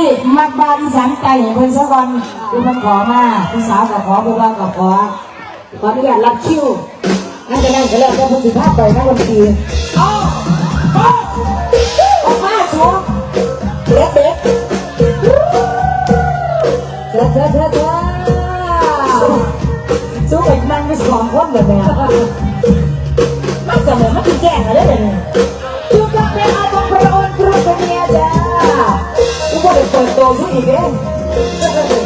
ที่มักบาอีสานไก่เพิ่นสักอนดูมันขอมาผู้สาวก็ขอผู้บ้านก็ขอขออนุญาตรับคิวนั่นจะนั่งก็นแล้วก็พูดถึงภาพไปนะวันดีเอาเอาเอามาโชว์เด็ดเด็ดเด็เด็เด็ดสู้ไปนั่งไปสองคนแบบนี้มันจะเหมือนมันเป็นแก่งอะ ซะอีกเด้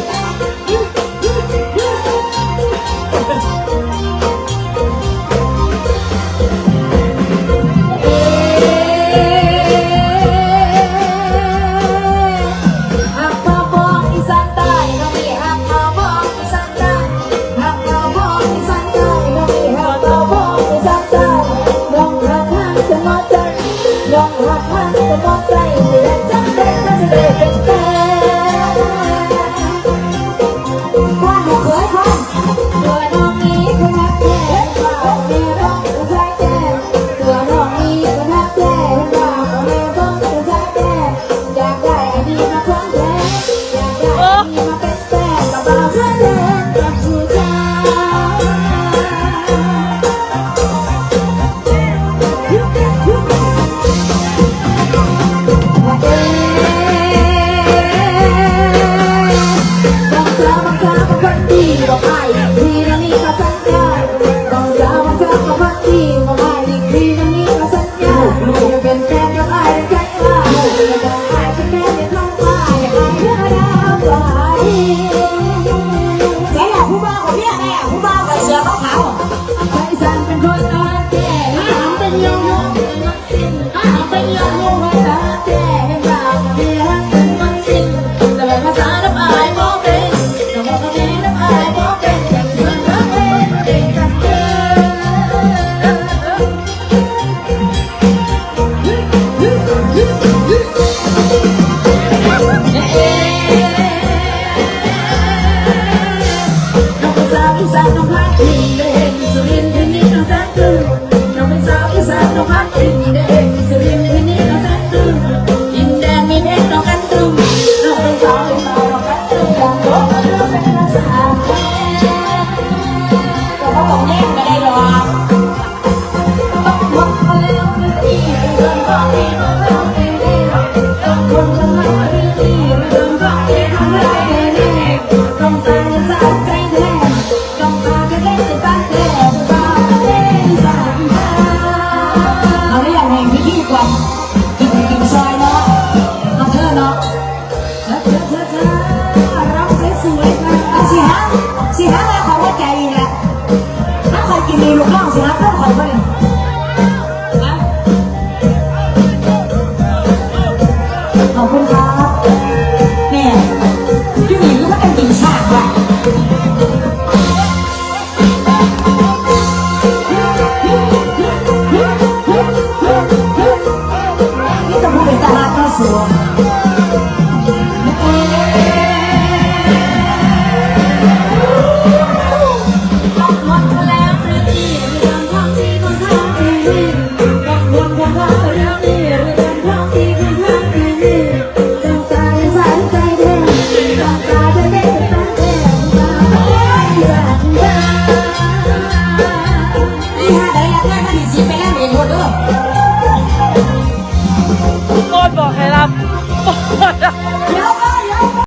Japa